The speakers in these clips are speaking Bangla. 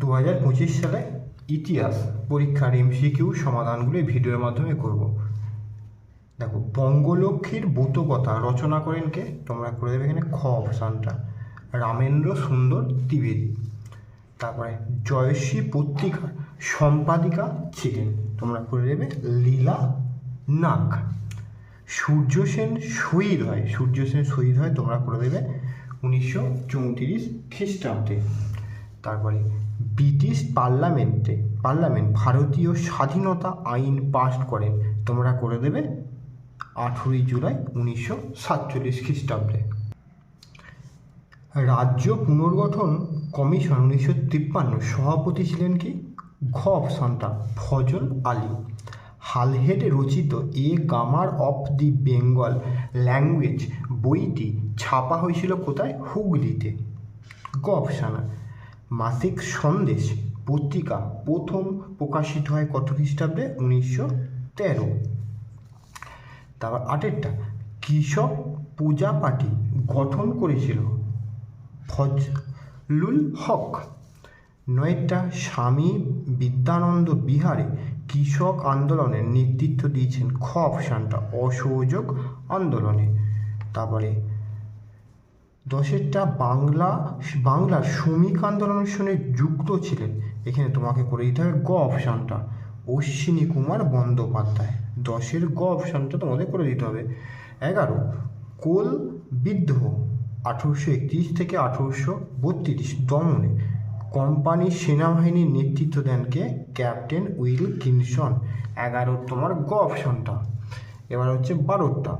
দু হাজার পঁচিশ সালে ইতিহাস, পরীক্ষার এমসিকিউ সমাধানগুলো ভিডিওর মাধ্যমে করব। দেখো, বঙ্গলক্ষ্মীর কথা রচনা করেন কে? তোমরা করে দেবে এখানে খ অপশানটা রামেন্দ্র সুন্দর দ্বিবেদী তারপরে জয়শ্রী পত্রিকার সম্পাদিকা ছিলেন। তোমরা করে দেবে লীলা নাগ। সূর্য সেন শহীদ হয়। সূর্য সেন শহীদ হয়, তোমরা করে দেবে উনিশশো চৌত্রিশ খ্রিস্টাব্দে। তারপরে ব্রিটিশ পার্লামেন্টে, পার্লামেন্ট, ভারতীয় স্বাধীনতা আইন পাস করেন। তোমরা করে দেবে আঠেরোই জুলাই উনিশশো সাতচল্লিশ খ্রিস্টাব্দে। রাজ্য পুনর্গঠন কমিশন উনিশশো তিপ্পান্ন, সভাপতি ছিলেন কি? ঘ অপশনটা ফজল আলী। হালহেড রচিত a grammar of the Bengal language বইটি ছাপা হয়েছিল কোথায়? হুগলিতে। গ অপশান মাসিক সন্দেশ পত্রিকা প্রথম প্রকাশিত হয় কত খ্রিস্টাব্দে? উনিশশো তেরো। তারপর আটেরটা, কৃষক পূজা পার্টি গঠন করেছিল ফজলুল হক। নয়টা, স্বামী বিদ্যানন্দ বিহারে কৃষক আন্দোলনের নেতৃত্ব দিয়েছেন খ অপশানটা, অসহযোগ আন্দোলনে। তারপরে দশেরটা বাংলা, বাংলার শ্রমিক আন্দোলনের সঙ্গে যুক্ত ছিলেন। এখানে তোমাকে করে দিতে হবে গ অপশানটা। অশ্বিনী কুমার বন্দ্যোপাধ্যায়। দশের গ অপশানটা তোমাদের করে দিতে হবে। এগারো, কোল বিদ্রোহ, আঠেরোশো একত্রিশ থেকে আঠেরোশো বত্রিশ দমনে। কোম্পানির সেনাবাহিনীর নেতৃত্ব দেন কে? Captain will কিনসন। এগারো, তোমার গ অপশানটা। এবার হচ্ছে বারোটা।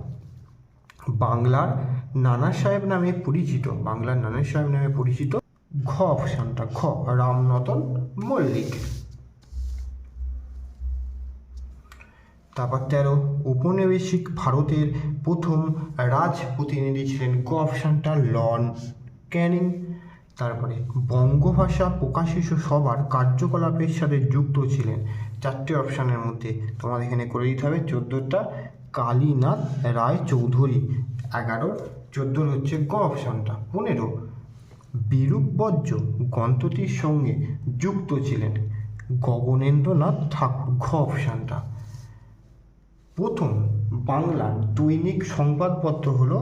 বাংলার নানা সাহেব নামে পরিচিত, বাংলার নানা সাহেব নামে পরিচিত ঘ অপশানটা খ রামনতন মল্লিক। তারপর তেরো, ঔপনিবেশিক ভারতের প্রথম রাজ প্রতিনিধি ছিলেন গ অপশানটা লন ক্যানিং। তারপরে বঙ্গভাষা প্রকাশিত সবার কার্যকলাপের সাথে যুক্ত ছিলেন। চারটে অপশানের মধ্যে তোমাদের এখানে করে দিতে হবে, চোদ্দোটা কালীনাথ রায় চৌধুরী। এগারো চোদ্দোর হচ্ছে গ অপশানটা পনেরো, বিরূপ বজ্র গ্রন্থটির সঙ্গে যুক্ত ছিলেন গগনেন্দ্রনাথ ঠাকুর, ঘ অপশানটা প্রথম, বাংলার দৈনিক সংবাদপত্র হল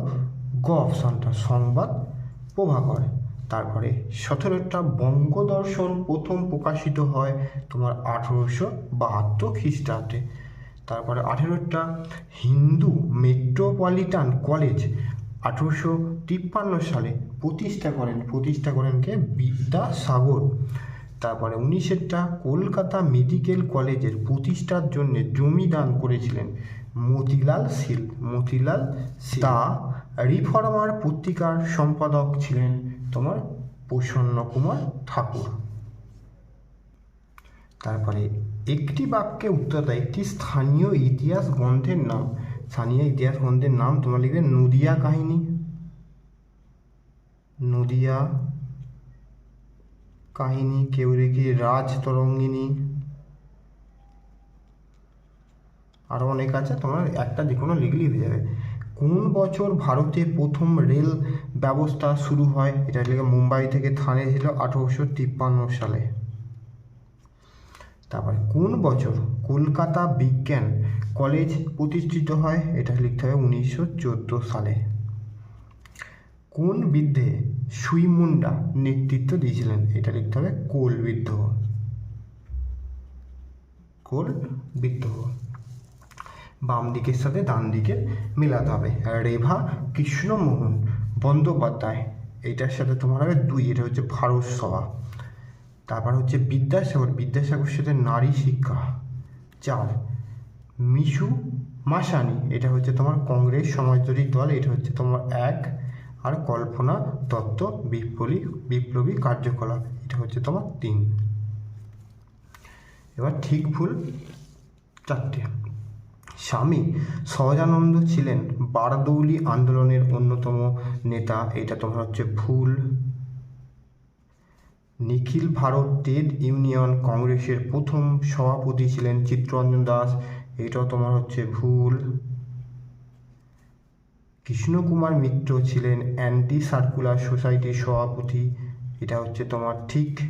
গ অপশানটা সংবাদ প্রভাকর। তারপরে সতেরোটা বঙ্গদর্শন প্রথম প্রকাশিত হয় তোমার আঠেরোশো বাহাত্তর খ্রিস্টাব্দে। তারপরে আঠেরোটা হিন্দু মেট্রোপলিটন কলেজ আঠেরোশো তিপ্পান্ন সালে প্রতিষ্ঠা করেন। প্রতিষ্ঠা করেন কে? বিদ্যাসাগর। তারপরে উনিশেরটা কলকাতা মেডিকেল কলেজের প্রতিষ্ঠার জন্য জমি দান করেছিলেন মতিলাল শীল মতিলাল। তা রিফর্মার পত্রিকার সম্পাদক ছিলেন তোমার প্রসন্ন কুমার ঠাকুর। তারপরে একটি বাক্যে উত্তর দেয়, একটি স্থানীয় ইতিহাস গ্রন্থের নাম। স্থানীয় ইতিহাস গ্রন্থের নাম, তোমরা লিখবে নদিয়া কাহিনী। নদিয়া কাহিনী, কেউ রেখে রাজ তরঙ্গিনী। আরও অনেক আছে, তোমরা একটা যে কোনো লিখলেই হয়ে যাবে। কোন বছর ভারতে প্রথম রেল ব্যবস্থা শুরু হয়? এটা লিখে মুম্বাই থেকে থানে ছিল আঠেরোশো তিপ্পান্ন সালে। তারপরে কোন বছর কলকাতা বিজ্ঞান কলেজ প্রতিষ্ঠিত হয়? এটা লিখতে হবে উনিশশো চোদ্দ সালে। কোন বিদ্যে সুইমুন্ডা নেতৃত্ব দিয়েছিলেন? এটা লিখতে হবে কোল বিদ্রোহ কোল বিদ্রোহ বাম দিকের সাথে ডান দিকের মেলাতে হবে। রেভা কৃষ্ণমোহন বন্দ্যোপাধ্যায়। এটার সাথে তোমার হবে দুই, এটা হচ্ছে ভারত সভা। তারপর হচ্ছে বিদ্যাসাগর বিদ্যাসাগর সাথে নারী শিক্ষা। চার, মিশু মাসানি, এটা হচ্ছে তোমার কংগ্রেস সমাজতরী দল, এটা হচ্ছে তোমার এক, আর কল্পনা দত্ত বিপ্লবী বিপ্লবী কার্যকলাপ, এটা হচ্ছে তোমার তিন। এবার ঠিক ভুল চারটে। স্বামী সহজানন্দ ছিলেন বারদৌলি আন্দোলনের অন্যতম নেতা, এটা তোমার হচ্ছে ভুল নিখিল ভারত ট্রেড ইউনিয়ন কংগ্রেসের প্রথম সভাপতি ছিলেন চিত্তরঞ্জন দাস। এটাও তোমার হচ্ছে ভুল। কৃষ্ণকুমার মিত্র ছিলেন অ্যান্টি সার্কুলার সোসাইটির সভাপতি। এটা হচ্ছে তোমার ঠিক।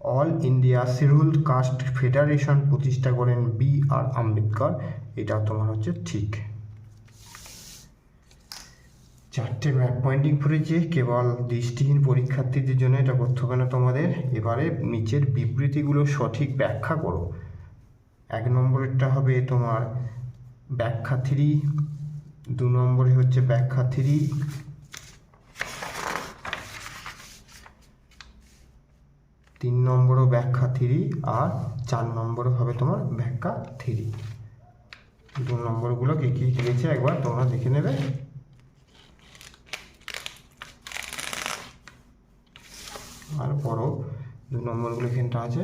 All India scheduled caste federation প্রতিষ্ঠা করেন বি আর আম্বেদকর। এটা তোমার হচ্ছে ঠিক। চারটে ম্যাপ পয়েন্টিং পড়েছে কেবল দৃষ্টিহীন পরীক্ষার্থীদের জন্য এটা করতে হবে না তোমাদের। এবারে নিচের বিবৃতিগুলো সঠিক ব্যাখ্যা করো। এক নম্বরেরটা হবে তোমার ব্যাখ্যা থ্রি, দু নম্বরে হচ্ছে ব্যাখ্যা থ্রি। তিন নম্বরও ব্যাখ্যা থ্রি আর চার নম্বরও হবে তোমার ব্যাখ্যা থ্রি। দু নম্বরগুলো কী কী দিয়েছে একবার তোমরা দেখে নেবে। আর বড় দু নম্বরগুলো এখানটা আছে।